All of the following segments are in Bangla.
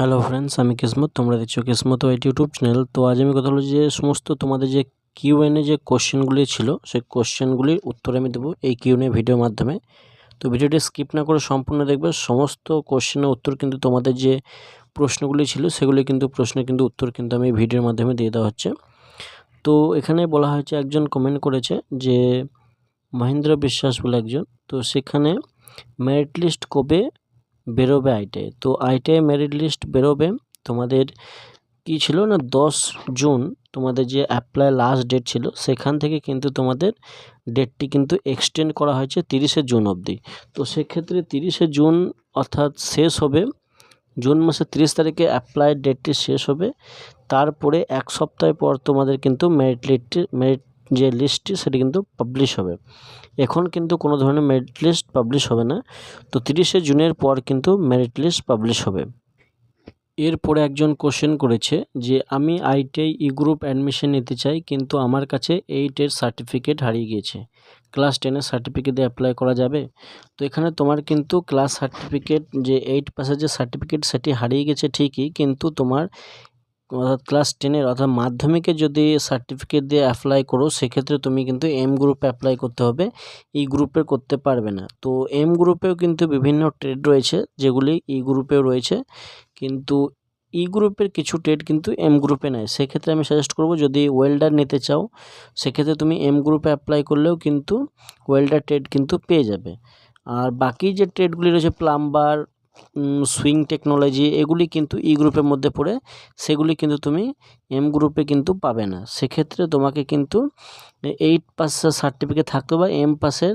হ্যালো ফ্রেন্ডস আমি কিসমত, তোমরা দেখছ কিসমত ওয়াইট ইউটিউব চ্যানেল। তো আজ আমি কথা হলো যে সমস্ত তোমাদের যে কিউএনএ যে কোশ্চেনগুলি ছিল, সেই কোশ্চেনগুলির উত্তর আমি দেবো এই কিউএনএ ভিডিওর মাধ্যমে। তো ভিডিওটি স্কিপ না করে সম্পূর্ণ দেখবে, সমস্ত কোশ্চেনের উত্তর কিন্তু তোমাদের যে প্রশ্নগুলি ছিল, সেগুলি কিন্তু প্রশ্নের কিন্তু উত্তর কিন্তু আমি ভিডিওর মাধ্যমে দিয়ে দেওয়া হচ্ছে। তো এখানে বলা হয়েছে, একজন কমেন্ট করেছে যে, মহেন্দ্র বিশ্বাস বলে একজন। তো সেখানে মেরিট লিস্ট কবে বেরোবে আইটাই তো আইটাই মেরিট লিস্ট বেরোবে। তোমাদের কি ছিল না, দশ জুন তোমাদের যে অ্যাপ্লাই লাস্ট ডেট ছিল, সেখান থেকে কিন্তু তোমাদের ডেটটি কিন্তু এক্সটেন্ড করা হয়েছে তিরিশে জুন অবধি। তো সেক্ষেত্রে তিরিশে জুন অর্থাৎ শেষ হবে, জুন মাসের তিরিশ তারিখে অ্যাপ্লাই ডেটটি শেষ হবে। তারপরে এক সপ্তাহ পর তোমাদের কিন্তু মেরিট লিস্টটি মেরিট যে লিস্টটি সেটি কিন্তু পাবলিশ হবে। এখন কিন্তু কোনো ধরনের মেরিট লিস্ট পাবলিশ হবে না। তো তিরিশে জুনের পর কিন্তু মেরিট লিস্ট পাবলিশ হবে। এরপরে একজন কোশ্চেন করেছে যে, আমি আইটিআই ই গ্রুপ অ্যাডমিশন নিতে চাই, কিন্তু আমার কাছে এইটের সার্টিফিকেট হারিয়ে গিয়েছে। ক্লাস টেনের সার্টিফিকেট দিয়ে অ্যাপ্লাই করা যাবে? তো এখানে তোমার কিন্তু ক্লাস সার্টিফিকেট যে এইট পাসের যে সার্টিফিকেট সেটি হারিয়ে গেছে ঠিকই, কিন্তু তোমার অর্থাৎ ক্লাস টেনের অর্থাৎ মাধ্যমিকে যদি সার্টিফিকেট দিয়ে অ্যাপ্লাই করো, সেক্ষেত্রে তুমি কিন্তু এম গ্রুপে অ্যাপ্লাই করতে হবে। ই গ্রুপে করতে পারবে না। তো এম গ্রুপেও কিন্তু বিভিন্ন ট্রেড রয়েছে, যেগুলি ই গ্রুপেও রয়েছে। কিন্তু ই গ্রুপের কিছু ট্রেড কিন্তু এম গ্রুপে নেয়। সেক্ষেত্রে আমি সাজেস্ট করব, যদি ওয়েল্ডার নিতে চাও, সেক্ষেত্রে তুমি এম গ্রুপে অ্যাপ্লাই করলেও কিন্তু ওয়েল্ডার ট্রেড কিন্তু পেয়ে যাবে। আর বাকি যে ট্রেডগুলি রয়েছে প্লাম্বার সুইং টেকনোলজি এগুলি কিন্তু ই গ্রুপের মধ্যে পড়ে, সেগুলি কিন্তু তুমি এম গ্রুপে কিন্তু পাবে না। সেক্ষেত্রে তোমাকে কিন্তু এইট পাসের সার্টিফিকেট থাকতে বা এম পাসের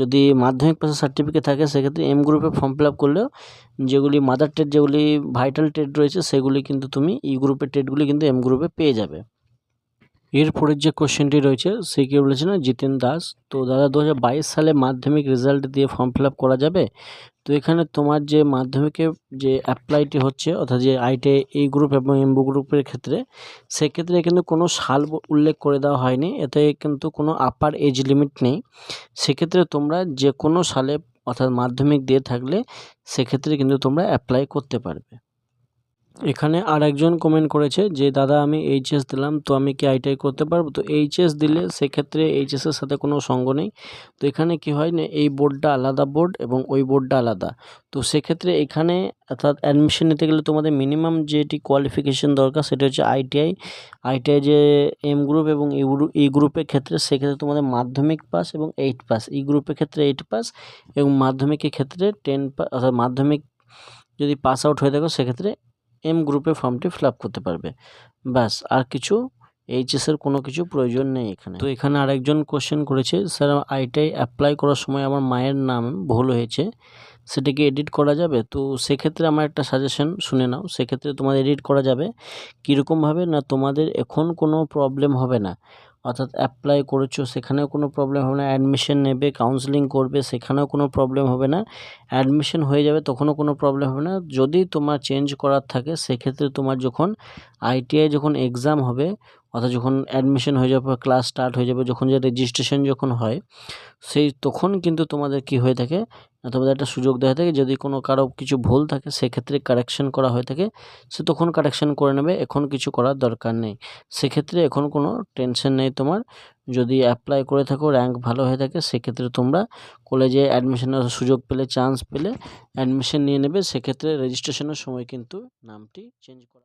যদি মাধ্যমিক পাসের সার্টিফিকেট থাকে, সেক্ষেত্রে এম গ্রুপে ফর্ম ফিল আপ করলেও যেগুলি মাদার ট্রেড যেগুলি ভাইটাল ট্রেড রয়েছে, সেগুলি কিন্তু তুমি ই গ্রুপের ট্রেডগুলি কিন্তু এম গ্রুপে পেয়ে যাবে। এরপরের যে কোশ্চেনটি রয়েছে, সে কী বলেছে না, জিতেন দাস। তো দাদা, দু হাজার বাইশ সালে মাধ্যমিক রেজাল্ট দিয়ে ফর্ম ফিল করা যাবে? তো এখানে তোমার যে মাধ্যমিকে যে অ্যাপ্লাইটি হচ্ছে, অর্থাৎ যে আইটে এই গ্রুপ এবং এমবু গ্রুপের ক্ষেত্রে, সেক্ষেত্রে কিন্তু কোনো সাল উল্লেখ করে দেওয়া হয়নি। এতে কিন্তু কোনো আপার এজ লিমিট নেই। সেক্ষেত্রে তোমরা যে কোনো সালে অর্থাৎ মাধ্যমিক দিয়ে থাকলে, সেক্ষেত্রে কিন্তু তোমরা অ্যাপ্লাই করতে পারবে। এখানে আর একজন কমেন্ট করেছে যে, দাদা, আমি এইচএস দিলাম, তো আমি কি আইটিআই করতে পারব? তো এইচএস দিলে সেক্ষেত্রে এইচএসের সাথে কোনো সঙ্গ নেই। তো এখানে কি হয় না, এই বোর্ডটা আলাদা বোর্ড এবং ওই বোর্ডটা আলাদা। তো সেক্ষেত্রে এখানে অর্থাৎ অ্যাডমিশন নিতে গেলে তোমাদের মিনিমাম যেটি কোয়ালিফিকেশন দরকার সেটা হচ্ছে আইটিআই আইটিআই যে এম গ্রুপ এবং ই গ্রুপের ক্ষেত্রে সেক্ষেত্রে তোমাদের মাধ্যমিক পাস এবং এইট পাস ই গ্রুপের ক্ষেত্রে এইট পাস এবং মাধ্যমিকের ক্ষেত্রে টেন পাস অর্থাৎ মাধ্যমিক যদি পাস আউট হয়ে থাকো সেক্ষেত্রে এম গ্রুপে ফর্মটি ফিল করতে পারবে। ব্যাস, আর কিছু এইচএসের কোনো কিছু প্রয়োজন নেই এখানে। তো এখানে আরেকজন কোশ্চেন করেছে স্যার আইটাই অ্যাপ্লাই করার সময় আমার মায়ের নাম ভুল হয়েছে সেটাকে এডিট করা যাবে? তো সেক্ষেত্রে আমার একটা সাজেশন শুনে নাও, সেক্ষেত্রে তোমাদের এডিট করা যাবে। কীরকমভাবে? না তোমাদের এখন কোনো প্রবলেম হবে না। অর্থাৎ অ্যাপ্লাই করেছ, সেখানেও কোনো প্রবলেম হবে না। অ্যাডমিশন নেবে কাউন্সেলিং করবে, সেখানেও কোনো প্রবলেম হবে না। অ্যাডমিশন হয়ে যাবে, তখনও কোনো প্রবলেম হবে না। যদি তোমার চেঞ্জ করার থাকে, সেক্ষেত্রে তোমার যখন আইটিআই যখন এক্সাম হবে অর্থাৎ যখন অ্যাডমিশন হয়ে যাবে ক্লাস স্টার্ট হয়ে যাবে, যখন যে রেজিস্ট্রেশন যখন হয়, সেই তখন কিন্তু তোমাদের কি হয়ে থাকে তোমাদের একটা সুযোগ দেওয়া থাকে, যদি কোনো কারও কিছু ভুল থাকে, সেক্ষেত্রে কারেকশন করা হয়ে থাকে, সে তখন কারেকশন করে নেবে, এখন কিছু করার দরকার নেই। সেক্ষেত্রে এখন কোনো টেনশন নেই তোমার, যদি অ্যাপ্লাই করে থাকো র্যাঙ্ক ভালো হয়ে থাকে, সেক্ষেত্রে তোমরা কলেজে অ্যাডমিশনের সুযোগ পেলে চান্স পেলে অ্যাডমিশন নিয়ে নেবে, সেক্ষেত্রে রেজিস্ট্রেশনের সময় কিন্তু নামটি চেঞ্জ করা